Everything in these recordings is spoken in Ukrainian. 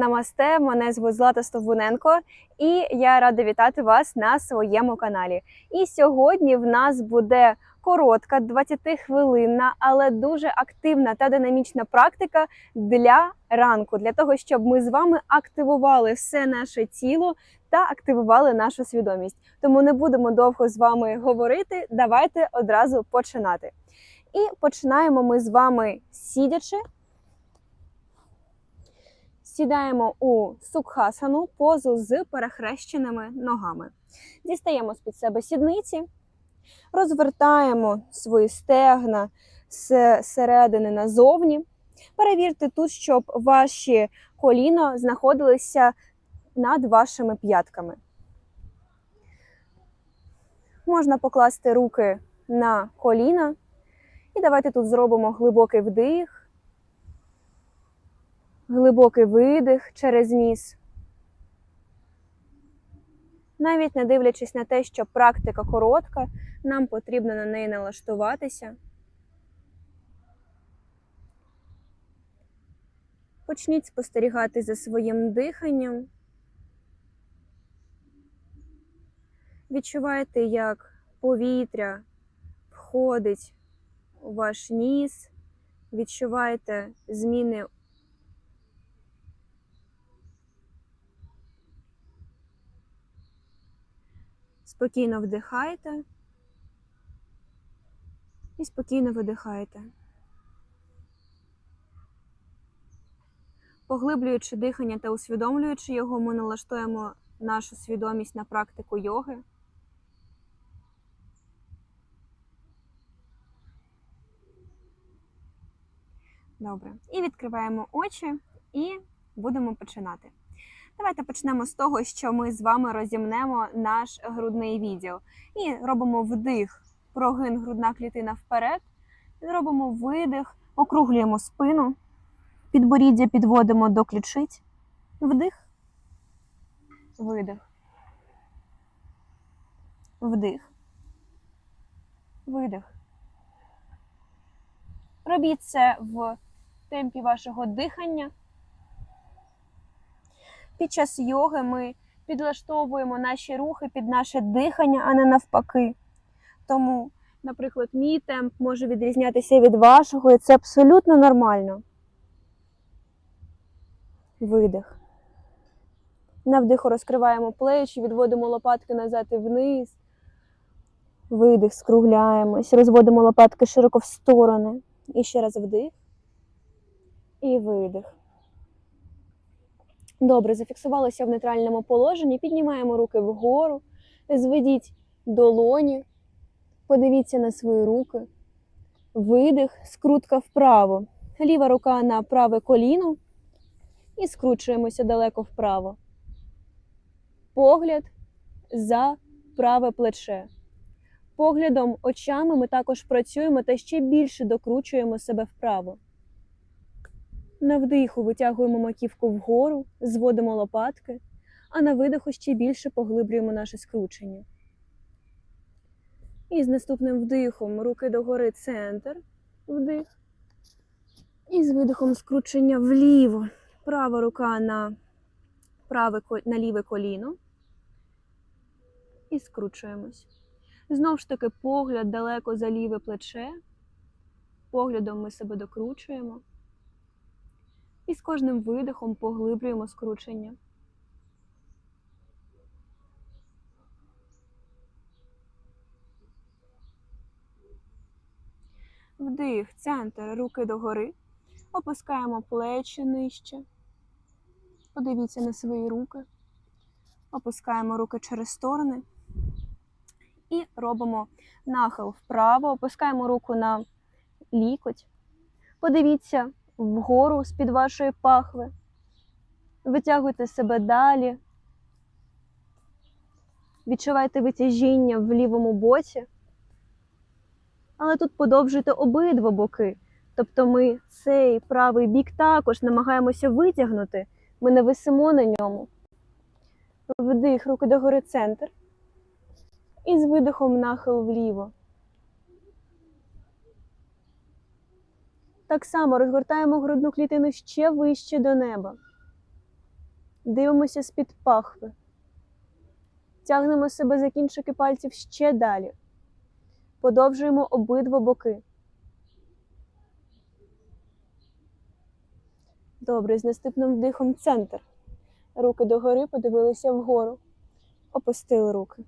Намасте, мене звуть Злата Стовбуненко, і я рада вітати вас на своєму каналі. І сьогодні в нас буде коротка, 20-хвилинна, але дуже активна та динамічна практика для ранку, для того, щоб ми з вами активували все наше тіло та активували нашу свідомість. Тому не будемо довго з вами говорити. Давайте одразу починати. І починаємо ми з вами сидячи. Сідаємо у сукхасану позу з перехрещеними ногами. Дістаємо з-під себе сідниці, розвертаємо свої стегна з середини назовні. Перевірте тут, щоб ваші коліна знаходилися над вашими п'ятками. Можна покласти руки на коліна. І давайте тут зробимо глибокий вдих. Глибокий видих через ніс. Навіть не дивлячись на те, що практика коротка, нам потрібно на неї налаштуватися. Почніть спостерігати за своїм диханням. Відчувайте, як повітря входить у ваш ніс, відчувайте зміни Спокійно вдихайте і спокійно видихайте. Поглиблюючи дихання та усвідомлюючи його, ми налаштуємо нашу свідомість на практику йоги. Добре. І відкриваємо очі і будемо починати. Давайте почнемо з того, що ми з вами розімнемо наш грудний відділ. І робимо вдих, прогин грудна клітина вперед. Робимо видих, округлюємо спину, підборіддя підводимо до ключиць. Вдих, видих. Вдих. Видих. Робіть це в темпі вашого дихання. Під час йоги ми підлаштовуємо наші рухи під наше дихання, а не навпаки. Тому, наприклад, мій темп може відрізнятися від вашого, і це абсолютно нормально. Видих. На вдиху розкриваємо плечі, відводимо лопатки назад і вниз. Видих, скругляємось, розводимо лопатки широко в сторони. І ще раз вдих. І видих. Добре, зафіксувалися в нейтральному положенні. Піднімаємо руки вгору, зведіть долоні, подивіться на свої руки. Видих, скрутка вправо. Ліва рука на праве коліно і скручуємося далеко вправо. Погляд за праве плече. Поглядом очами ми також працюємо та ще більше докручуємо себе вправо. На вдиху витягуємо маківку вгору, зводимо лопатки, а на видиху ще більше поглиблюємо наше скручення. І з наступним вдихом руки догори центр, вдих. І з видихом скручення вліво. Права рука на, праве, на ліве коліно. І скручуємось. Знову ж таки, погляд далеко за ліве плече. Поглядом ми себе докручуємо. І з кожним видихом поглиблюємо скручення. Вдих, центр, руки догори. Опускаємо плечі нижче. Подивіться на свої руки. Опускаємо руки через сторони. І робимо нахил вправо. Опускаємо руку на лікоть. Подивіться вгору з-під вашої пахви. Витягуйте себе далі. Відчувайте витяжіння в лівому боці. Але тут подовжуйте обидва боки. Тобто ми цей правий бік також намагаємося витягнути. Ми не висимо на ньому. Вдих, руки догори центр. І з видихом нахил вліво. Так само розгортаємо грудну клітину ще вище до неба. Дивимося з-під пахви. Тягнемо себе за кінчики пальців ще далі. Подовжуємо обидва боки. Добре, з наступним вдихом центр. Руки догори, подивилися вгору. Опустили руки.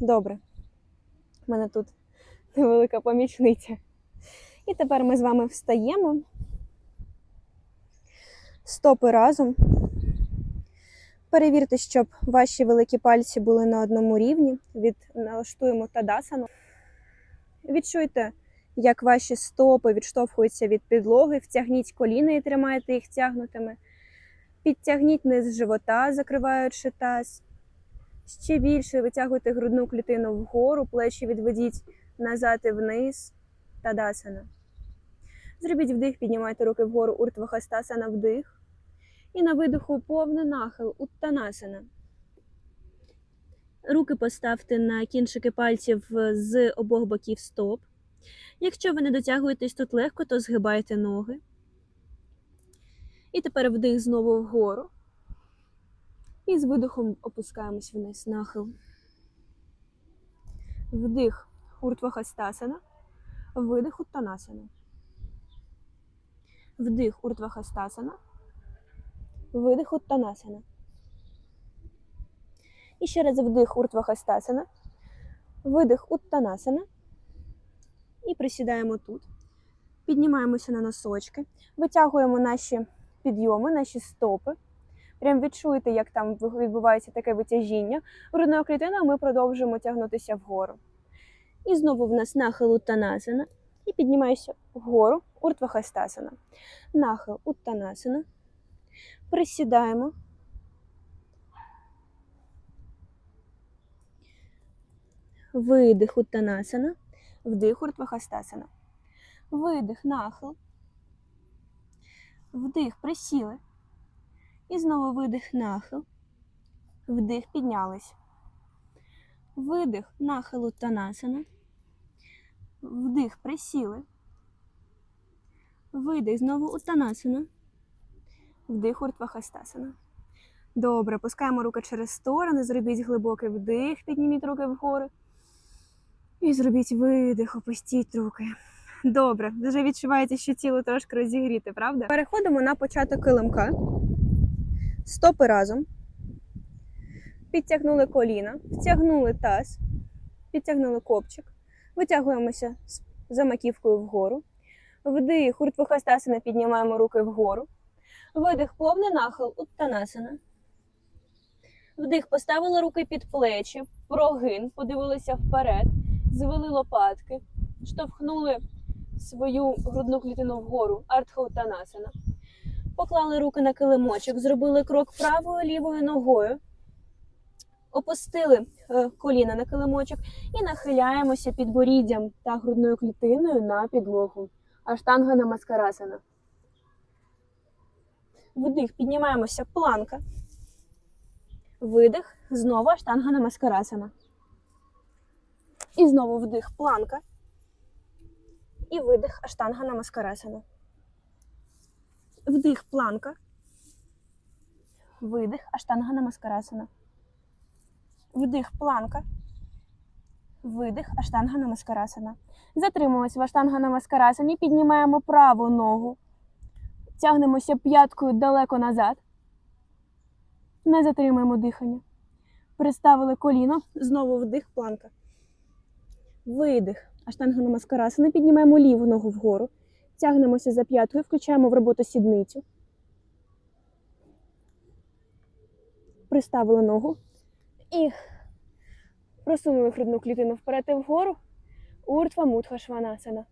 Добре. У мене тут невелика помічниця. І тепер ми з вами встаємо. Стопи разом. Перевірте, щоб ваші великі пальці були на одному рівні. Від налаштуємо тадасану. Відчуйте, як ваші стопи відштовхуються від підлоги. Втягніть коліна і тримайте їх тягнутими. Підтягніть низ живота, закриваючи таз. Ще більше витягуйте грудну клітину вгору, плечі відведіть назад і вниз. Тадасана. Зробіть вдих, піднімайте руки вгору, уртвахастасана вдих. І на видиху повний нахил уттанасана. Руки поставте на кінчики пальців з обох боків стоп. Якщо ви не дотягуєтесь тут легко, то згибайте ноги. І тепер вдих знову вгору. І з видихом опускаємось вниз. Нахил. Вдих уртвахастасана. Видих уттанасана. Вдих уртвахастасана. Видих уттанасана. І ще раз вдих уртвахастасана. Видих уттанасана. І присідаємо тут. Піднімаємося на носочки. Витягуємо наші підйоми, наші стопи. Прям відчуєте, як там відбувається таке витяжіння. Грудною клітиною ми продовжуємо тягнутися вгору. І знову в нас нахил уттанасана. І піднімаюся вгору, уртвахастасана. Нахил уттанасана. Присідаємо. Видих уттанасана. Вдих уртвахастасана. Видих, нахил. Вдих, присіли. І знову видих, нахил. Вдих, піднялись. Видих, нахил уттанасана. Вдих, присіли. Видих, знову уттанасана. Вдих, уртвахастасана. Добре, пускаємо руки через сторони, зробіть глибокий вдих, підніміть руки вгору. І зробіть видих, опустіть руки. Добре, вже відчуваєте, що тіло трошки розігріте, правда? Переходимо на початок килимка. Стопи разом. Підтягнули коліна, втягнули таз, підтягнули копчик. Витягуємося за маківкою вгору. Вдих, уртвахастасана, піднімаємо руки вгору. Видих, повний нахил, уттанасана. Вдих, поставили руки під плечі, прогин, подивилися вперед, звели лопатки, штовхнули свою грудну клітину вгору, артхаутанасана. Поклали руки на килимочок, зробили крок правою лівою ногою, опустили е, коліна на килимочок і нахиляємося підборіддям та грудною клітиною на підлогу. Аштанга намаскарасана. Вдих, піднімаємося планка. Видих, знову аштанга намаскарасана. І знову вдих, планка. І видих, аштанга намаскарасана. Вдих, планка. Видих, аштанга намаскарасана. Вдих, планка. Видих, аштанга намаскарасана. Затримуємося в аштанга намаскарасані, піднімаємо праву ногу. Тягнемося п'яткою далеко назад. Не затримуємо дихання. Приставили коліно, знову вдих, планка. Видих. Аштанга намаскарасана. Піднімаємо ліву ногу вгору. Тягнемося за п'яткою, включаємо в роботу сідницю. Приставили ногу і просунули грудну клітину вперед і вгору. Уртва мудха шванасана.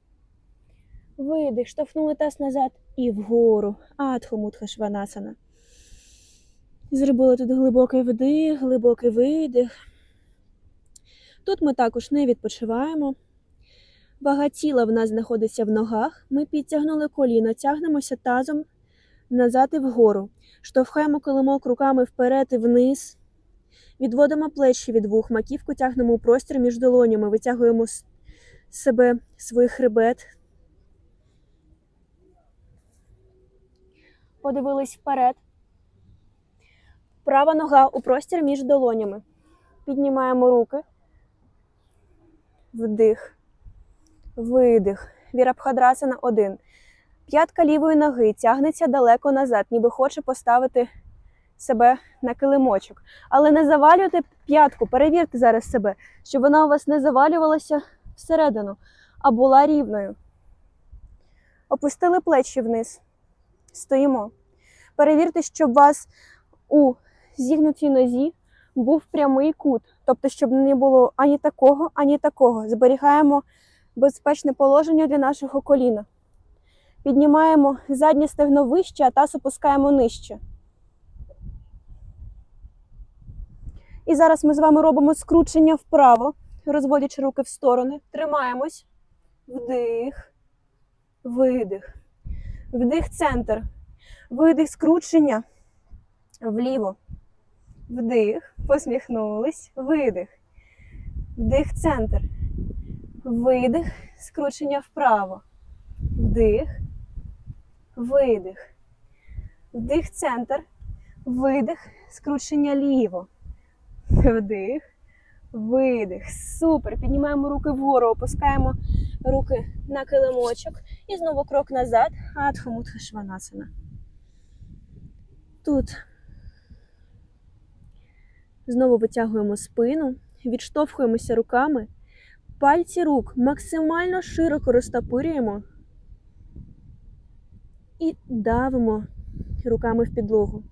Видих, штовхнули таз назад і вгору. Адхо мудха шванасана. Зробили тут глибокий вдих, глибокий видих. Тут ми також не відпочиваємо. Вага тіла в нас знаходиться в ногах. Ми підтягнули коліно, тягнемося тазом назад і вгору. Штовхаємо килимок руками вперед і вниз. Відводимо плечі від вух, маківку тягнемо у простір між долонями, витягуємо з себе свій хребет. Подивились вперед. Права нога у простір між долонями. Піднімаємо руки. Вдих. Видих. Вірабхадрасана один. П'ятка лівої ноги тягнеться далеко назад, ніби хоче поставити себе на килимочок. Але не завалюйте п'ятку, перевірте зараз себе, щоб вона у вас не завалювалася всередину, а була рівною. Опустили плечі вниз. Стоїмо. Перевірте, щоб у вас у зігнутій нозі був прямий кут, тобто, щоб не було ані такого, ані такого. Зберігаємо безпечне положення для нашого коліна. Піднімаємо заднє стегно вище, а таз опускаємо нижче. І зараз ми з вами робимо скручення вправо, розводячи руки в сторони. Тримаємось. Вдих, видих. Вдих, центр. Видих, скручення. Вліво. Вдих. Посміхнулись. Видих. Вдих, центр. Видих. Скручення вправо. Вдих. Видих. Вдих, центр. Видих. Скручення ліво. Вдих. Видих. Супер. Піднімаємо руки вгору, опускаємо руки на килимочок. І знову крок назад. Адхамутха Шванасана. Тут знову витягуємо спину, відштовхуємося руками. Пальці рук максимально широко розтопирюємо і давимо руками в підлогу.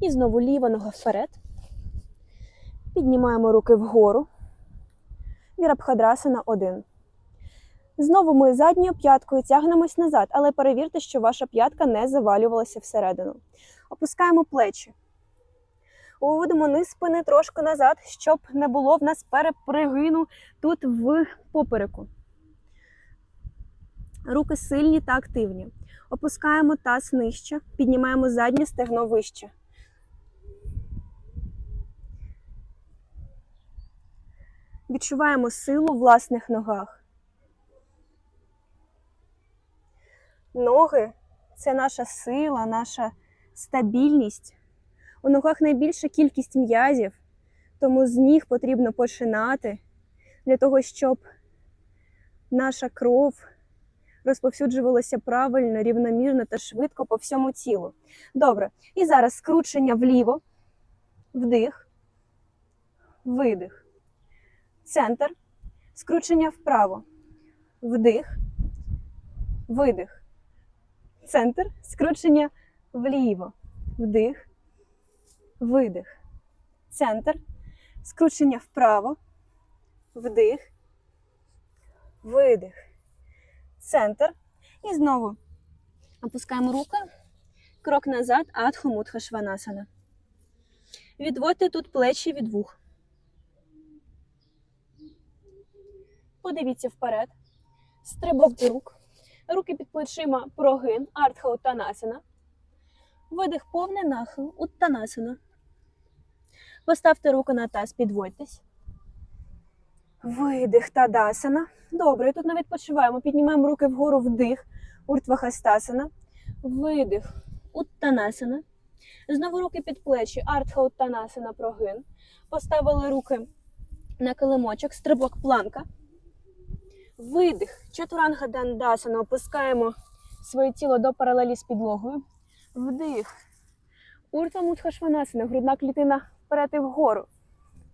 І знову ліва нога вперед. Піднімаємо руки вгору. Вірабхадрасана 1. Знову ми задньою п'яткою тягнемось назад, але перевірте, що ваша п'ятка не завалювалася всередину. Опускаємо плечі. Уводимо низ спини трошки назад, щоб не було в нас перепригину тут в попереку. Руки сильні та активні. Опускаємо таз нижче, піднімаємо заднє стегно вище. Відчуваємо силу в власних ногах. Ноги це наша сила, наша стабільність. У ногах найбільша кількість м'язів, тому з ніг потрібно починати для того, щоб наша кров розповсюджувалася правильно, рівномірно та швидко по всьому тілу. Добре. І зараз скручення вліво, вдих, видих, центр, скручення вправо, вдих, видих, центр, скручення вліво, вдих, видих, центр, скручення вправо, вдих, видих, центр. І знову опускаємо руки, крок назад, адхомутха шванасана. Відводьте тут плечі від вух. Подивіться вперед. Стрибок до рук. Руки під плечима прогин, артха уттанасана. Видих повний нахил, уттанасана. Поставте руку на таз, підводьтесь. Видих тадасана. Добре, тут не відпочиваємо. Піднімаємо руки вгору вдих. Уртвахастасана. Видих. Уттанасана. Знову руки під плечі. Артха уттанасана прогин. Поставили руки на килимочок, стрибок планка. Видих. Чатуранга дандасана. Опускаємо своє тіло до паралелі з підлогою. Вдих. Урта мудхашванасана. Грудна клітина вперед і вгору.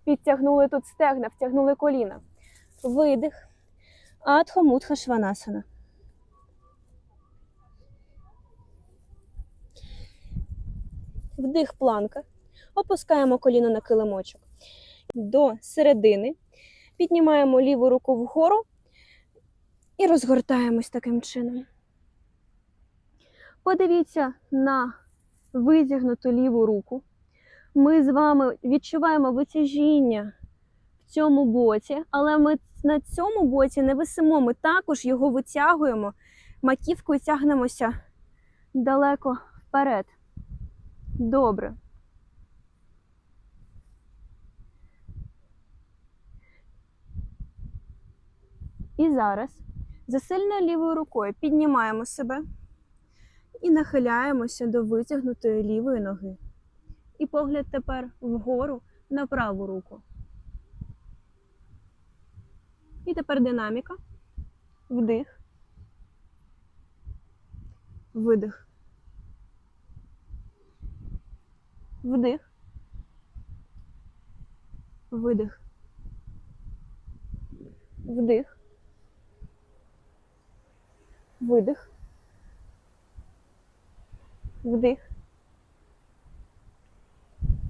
Підтягнули тут стегна, втягнули коліна. Видих. Адхо мудхашванасана. Вдих планка. Опускаємо коліно на килимочок. До середини. Піднімаємо ліву руку вгору і розгортаємось таким чином. Подивіться на визігнуту ліву руку. Ми з вами відчуваємо витяжіння в цьому боці, але ми на цьому боці не висимо. Ми також його витягуємо, маківкою тягнемося далеко вперед. Добре. І зараз за сильною лівою рукою піднімаємо себе і нахиляємося до витягнутої лівої ноги. І погляд тепер вгору на праву руку. І тепер динаміка. Вдих. Видих. Вдих. Видих. Вдих. Видих. Вдих.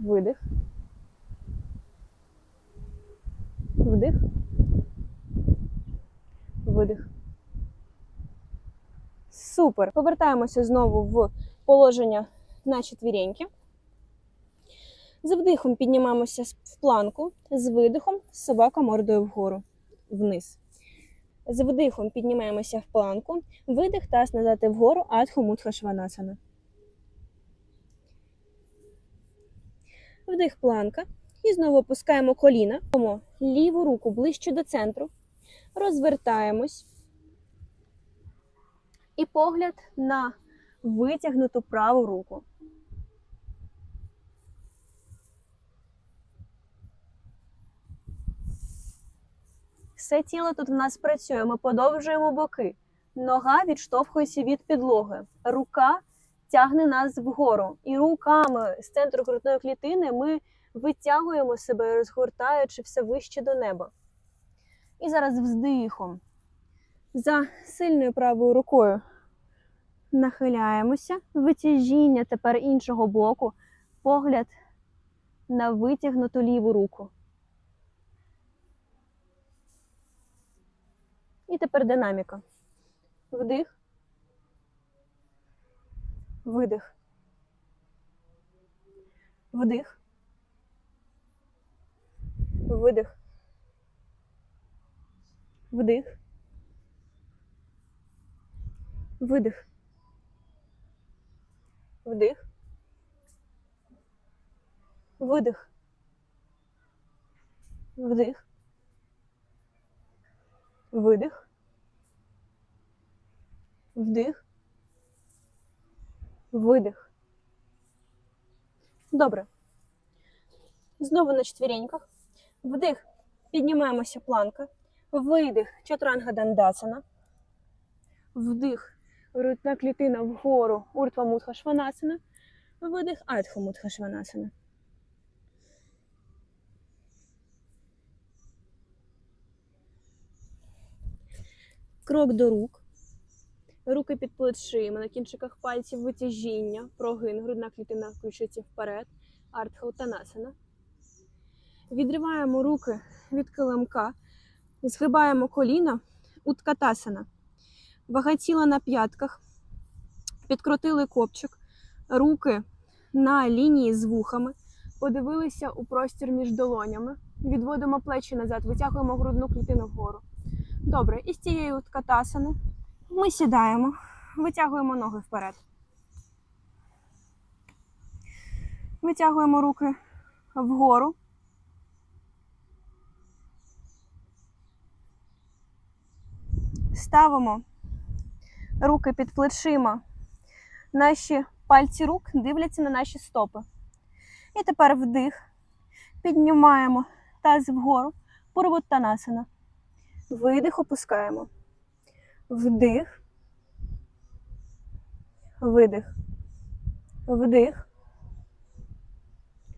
Видих. Вдих. Видих. Супер. Повертаємося знову в положення на четвіреньки. З вдихом піднімаємося в планку, з видихом собака мордою вгору, вниз. З вдихом піднімаємося в планку, видих таз назад і вгору, мудха шванасана. Вдих планка. І знову опускаємо коліна. Ліву руку ближче до центру. Розвертаємось. І погляд на витягнуту праву руку. Все тіло тут в нас працює. Ми подовжуємо боки. Нога відштовхується від підлоги. Рука тягне нас вгору. І руками з центру грудної клітини ми витягуємо себе, розгортаючи все вище до неба. І зараз вздихом. За сильною правою рукою нахиляємося. Витяжіння тепер іншого боку. Погляд на витягнуту ліву руку. І тепер динаміка. Вдих. Видих. Вдих. Видих. Вдих. Видих. Вдих. Видих. Вдих. Видих. Вдих. Видих. Добре. Знову на четвіреньках. Вдих. Піднімаємося планка. Видих. Чатранга дандасана. Вдих. Грудна клітина вгору. Уртва мудха шванасана. Видих. Адха мудха шванасана. Крок до рук. Руки під плечима, на кінчиках пальців витяжіння, прогин, грудна клітина включиться вперед, артхаутанасана. Відриваємо руки від килимка, згибаємо коліна, уткатасана. Вага тіла на п'ятках, підкрутили копчик, руки на лінії з вухами, подивилися у простір між долонями, відводимо плечі назад, витягуємо грудну клітину вгору. Добре, і з цієї уткатасани ми сідаємо, витягуємо ноги вперед. Витягуємо руки вгору. Ставимо руки під плечима. Наші пальці рук дивляться на наші стопи. І тепер вдих. Піднімаємо таз вгору. Пурвуттанасана. Видих, опускаємо. Вдих. Видих. Вдих.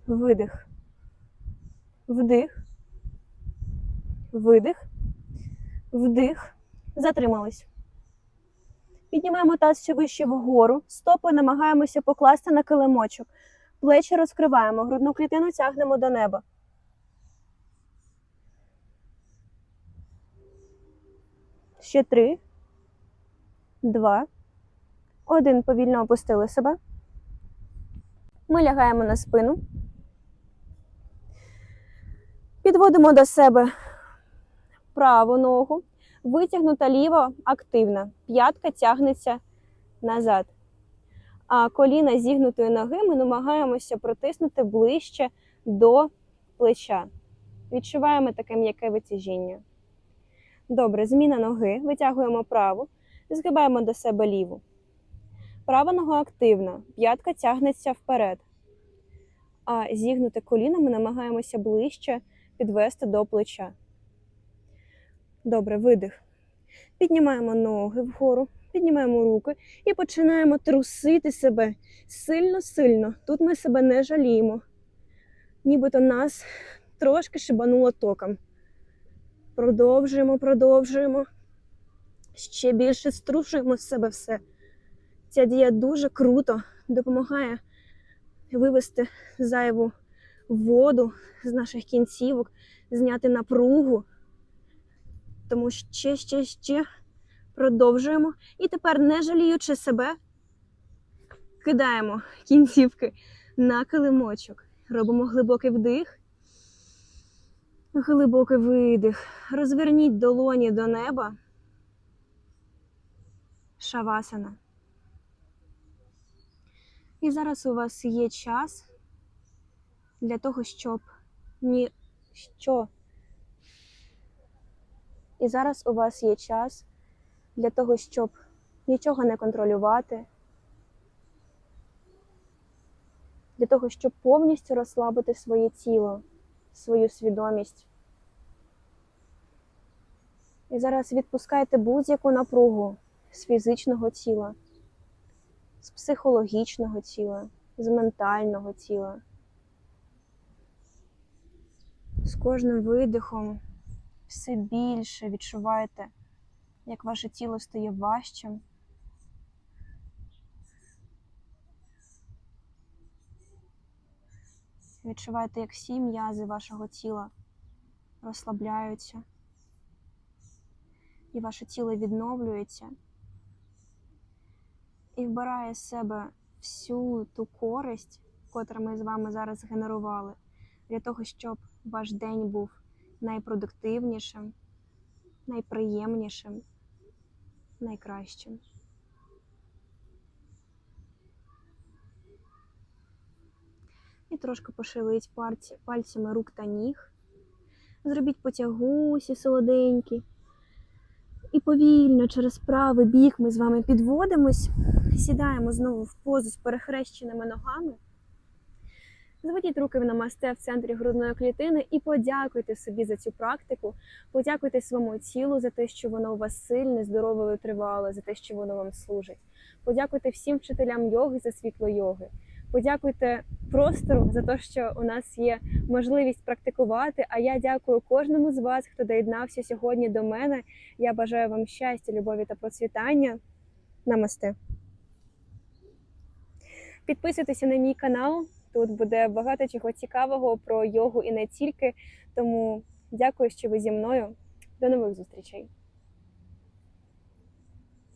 Видих. Вдих. Видих. Вдих. Затримались. Піднімаємо таз ще вище вгору. Стопи намагаємося покласти на килимочок. Плечі розкриваємо, грудну клітину тягнемо до неба. Ще три, два, один. Повільно опустили себе. Ми лягаємо на спину. Підводимо до себе праву ногу. Витягнута ліва активна. П'ятка тягнеться назад. А коліна зігнутої ноги ми намагаємося протиснути ближче до плеча. Відчуваємо таке м'яке витяжіння. Добре, зміна ноги. Витягуємо праву, згибаємо до себе ліву. Права нога активна, п'ятка тягнеться вперед. а зігнуте коліно ми намагаємося ближче підвести до плеча. Добре, видих. Піднімаємо ноги вгору, піднімаємо руки і починаємо трусити себе сильно-сильно. Тут ми себе не жаліємо, нібито нас трошки шибануло током. Продовжуємо, продовжуємо. Ще більше струшуємо з себе все. Ця дія дуже круто допомагає вивести зайву воду з наших кінцівок, зняти напругу. Тому ще, ще, ще продовжуємо. І тепер, не жаліючи себе, кидаємо кінцівки на килимочок. Робимо глибокий вдих. Глибокий видих. Розверніть долоні до неба. Шавасана. І зараз у вас є час для того, щоб ні що. І зараз у вас є час для того, щоб нічого не контролювати, для того, щоб повністю розслабити своє тіло, свою свідомість. І зараз відпускайте будь-яку напругу з фізичного тіла, з психологічного тіла, з ментального тіла. З кожним видихом все більше відчуваєте, як ваше тіло стає важчим. Відчуваєте, як всі м'язи вашого тіла розслабляються, і ваше тіло відновлюється і вбирає з себе всю ту користь, котру ми з вами зараз генерували, для того, щоб ваш день був найпродуктивнішим, найприємнішим, найкращим. І трошки пошевеліть пальцями рук та ніг. Зробіть потягусі солоденькі. І повільно через правий бік ми з вами підводимось, сідаємо знову в позу з перехрещеними ногами. Зведіть руки в намасте в центрі грудної клітини і подякуйте собі за цю практику. Подякуйте своєму тілу за те, що воно у вас сильне, здорове, витривале, за те, що воно вам служить. Подякуйте всім вчителям йоги за світло йоги. Подякуйте простору за те, що у нас є можливість практикувати. А я дякую кожному з вас, хто доєднався сьогодні до мене. Я бажаю вам щастя, любові та процвітання. Намасте. Підписуйтеся на мій канал. Тут буде багато чого цікавого про йогу і не тільки. Тому дякую, що ви зі мною. До нових зустрічей!